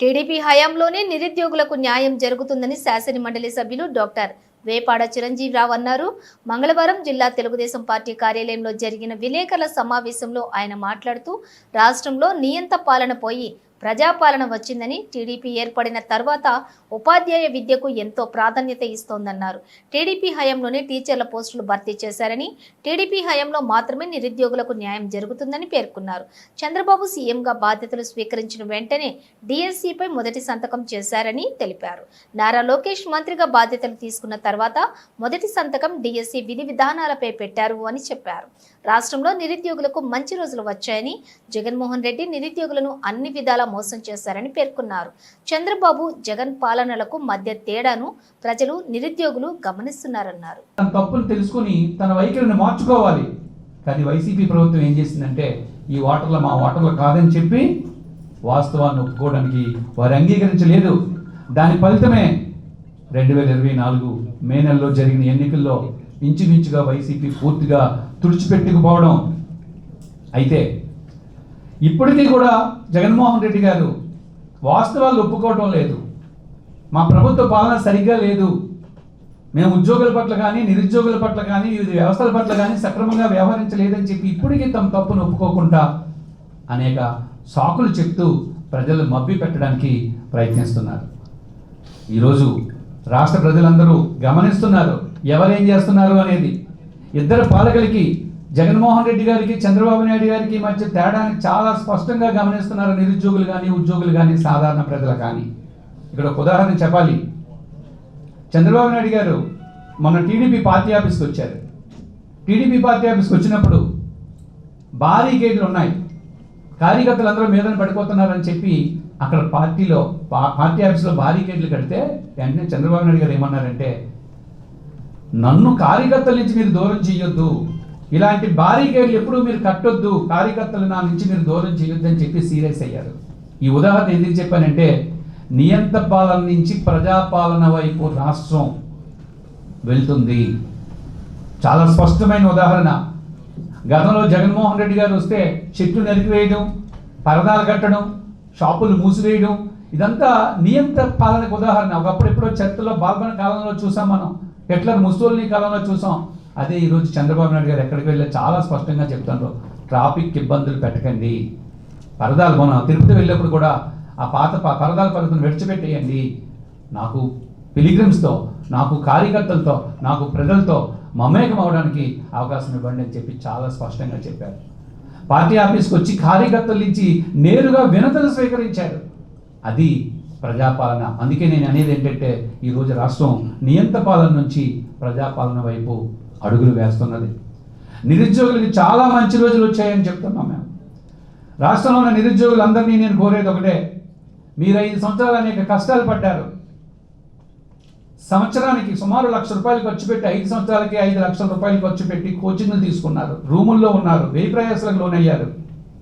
TDP హయాంలోనే నిరుద్యోగులకు న్యాయం జరుగుతుందని శాసన మండలి సభ్యులు డాక్టర్ వేపాడ చిరంజీవిరావు అన్నారు. మంగళవారం జిల్లా తెలుగుదేశం పార్టీ కార్యాలయంలో జరిగిన విలేకరుల సమావేశంలో ఆయన మాట్లాడుతూ రాష్ట్రంలో నియంత పాలన పోయి ప్రజాపాలన వచ్చిందని టీడీపీ ఏర్పడిన తర్వాత ఉపాధ్యాయ విద్యకు ఎంతో ప్రాధాన్యత ఇస్తోందన్నారు. టీడీపీ హయాంలోనే టీచర్ల పోస్టులు భర్తీ చేశారని టీడీపీ హయాంలో మాత్రమే నిరుద్యోగులకు న్యాయం జరుగుతుందని పేర్కొన్నారు. చంద్రబాబు సీఎంగా బాధ్యతలు స్వీకరించిన వెంటనే డిఎస్సిపై మొదటి సంతకం చేశారని తెలిపారు. నారా లోకేష్ మంత్రిగా బాధ్యతలు తీసుకున్న తర్వాత మొదటి సంతకం డిఎస్సి విధి విధానాలపై పెట్టారు అని చెప్పారు. రాష్ట్రంలో నిరుద్యోగులకు మంచి రోజులు వచ్చాయని జగన్మోహన్ రెడ్డి నిరుద్యోగులను అన్ని విధాల మోసం చేశారని పేర్కొన్నారు. చంద్రబాబు జగన్ పాలనలకు మధ్య తేడాను ప్రజలు నిరుద్యోగులు గమనిస్తున్నారన్నారు. తన తప్పులు తెలుసుకుని తన వైఖరిని మార్చుకోవాలి. కానీ వైసీపీ ప్రభుత్వం ఏం చేసిందంటే ఈ ఓటర్లు మా ఓటర్లు కాదని చెప్పి వాస్తవాన్ని ఒప్పుకోవడానికి వారు అంగీకరించలేదు. దాని ఫలితమే రెండు వేల ఇరవై నాలుగు మే నెలలో జరిగిన ఎన్నికల్లో ఇంచుమించుగా వైసీపీ పూర్తిగా తుడిచిపెట్టుకుపోవడం. అయితే ఇప్పటికీ కూడా జగన్మోహన్ రెడ్డి గారు వాస్తవాలు ఒప్పుకోవటం లేదు. మా ప్రభుత్వ పాలన సరిగ్గా లేదు. మేము ఉద్యోగుల పట్ల కానీ నిరుద్యోగుల పట్ల కానీ వివిధ వ్యవస్థల పట్ల కానీ సక్రమంగా వ్యవహరించలేదని చెప్పి ఇప్పటికీ తమ తప్పును ఒప్పుకోకుండా అనేక సాకులు చెప్తూ ప్రజలు మబ్బి పెట్టడానికి ప్రయత్నిస్తున్నారు. ఈరోజు రాష్ట్ర ప్రజలందరూ గమనిస్తున్నారు ఎవరేం చేస్తున్నారు అనేది. ఇద్దరు పాలకులకి జగన్మోహన్ రెడ్డి గారికి చంద్రబాబు నాయుడు గారికి మధ్య తేడాని చాలా స్పష్టంగా గమనిస్తున్నారు నిరుద్యోగులు కానీ ఉద్యోగులు కానీ సాధారణ ప్రజలు కానీ. ఇక్కడ ఒక ఉదాహరణ చెప్పాలి. చంద్రబాబు నాయుడు గారు మొన్న టీడీపీ పార్టీ ఆఫీస్కి వచ్చారు. టీడీపీ పార్టీ ఆఫీస్కి వచ్చినప్పుడు భారీ గేట్లు ఉన్నాయి. కార్యకర్తలు అందరూ మీదన పడిపోతున్నారని చెప్పి అక్కడ పార్టీలో పార్టీ ఆఫీస్లో భారీ గేట్లు కడితే వెంటనే చంద్రబాబు నాయుడు గారు ఏమన్నారంటే నన్ను కార్యకర్తల నుంచి మీరు దూరం చేయొద్దు. ఇలాంటి భారీ ఎప్పుడు మీరు కట్టొద్దు. కార్యకర్తలు నా నుంచి మీరు దూరం చేయొద్దని చెప్పి సీరియస్ అయ్యారు. ఈ ఉదాహరణ ఎందుకు చెప్పానంటే నియంత పాలన నుంచి ప్రజాపాలన వైపు రాష్ట్రం వెళ్తుంది. చాలా స్పష్టమైన ఉదాహరణ. గతంలో జగన్మోహన్ రెడ్డి గారు వస్తే చెట్లు నరికివేయడం పరదాలు కట్టడం షాపులు మూసివేయడం ఇదంతా నియంత పాలనకు ఉదాహరణ. ఒకప్పుడు ఎప్పుడో చరిత్రలో బాల్బన కాలంలో చూసాం మనం. హిట్లర్ ముసోల్ని కాలంలో చూసాం. అదే ఈరోజు చంద్రబాబు నాయుడు గారు ఎక్కడికి వెళ్ళి చాలా స్పష్టంగా చెప్తున్నారు ట్రాఫిక్ ఇబ్బందులు పెట్టకండి. పరదాలు మనం తిరుపతి వెళ్ళినప్పుడు కూడా ఆ పాత ప- పరదాల పద్ధతిని విడిచిపెట్టేయండి. నాకు పిలిగ్రిమ్స్తో నాకు కార్యకర్తలతో నాకు ప్రజలతో మమేకం అవడానికి అవకాశం ఇవ్వండి అని చెప్పి చాలా స్పష్టంగా చెప్పారు. పార్టీ ఆఫీస్కి వచ్చి కార్యకర్తల నుంచి నేరుగా వినతలు స్వీకరించారు. అది ప్రజాపాలన. అందుకే నేను అనేది ఏంటంటే ఈరోజు రాష్ట్రం నియంత పాలన నుంచి ప్రజాపాలన వైపు అడుగులు వేస్తున్నది. నిరుద్యోగులకి చాలా మంచి రోజులు వచ్చాయని చెప్తున్నాం మేము. రాష్ట్రంలో ఉన్న నిరుద్యోగులందరినీ నేను కోరేది ఒకటే. మీరు ఐదు సంవత్సరాలు అనేక కష్టాలు పడ్డారు. సంవత్సరానికి సుమారు లక్ష రూపాయలు ఖర్చు పెట్టి ఐదు సంవత్సరాలకి ఐదు లక్షల రూపాయలు ఖర్చు పెట్టి కోచింగ్లు తీసుకున్నారు. రూముల్లో ఉన్నారు. వెయ్యి ప్రయాసాలకు లోనయ్యారు.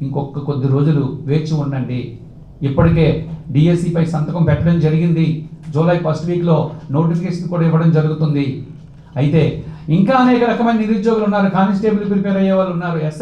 ఇంకొక కొద్ది రోజులు వేచి ఉండండి. ఇప్పటికే డిఎస్సిపై సంతకం పెట్టడం జరిగింది. జూలై ఫస్ట్ వీక్లో నోటిఫికేషన్ కూడా ఇవ్వడం జరుగుతుంది. అయితే ఇంకా అనేక రకమైన నిరుద్యోగులు ఉన్నారు కానిస్టేబుల్ ప్రిపేర్ అయ్యే వాళ్ళు ఉన్నారు ఎస్ఐ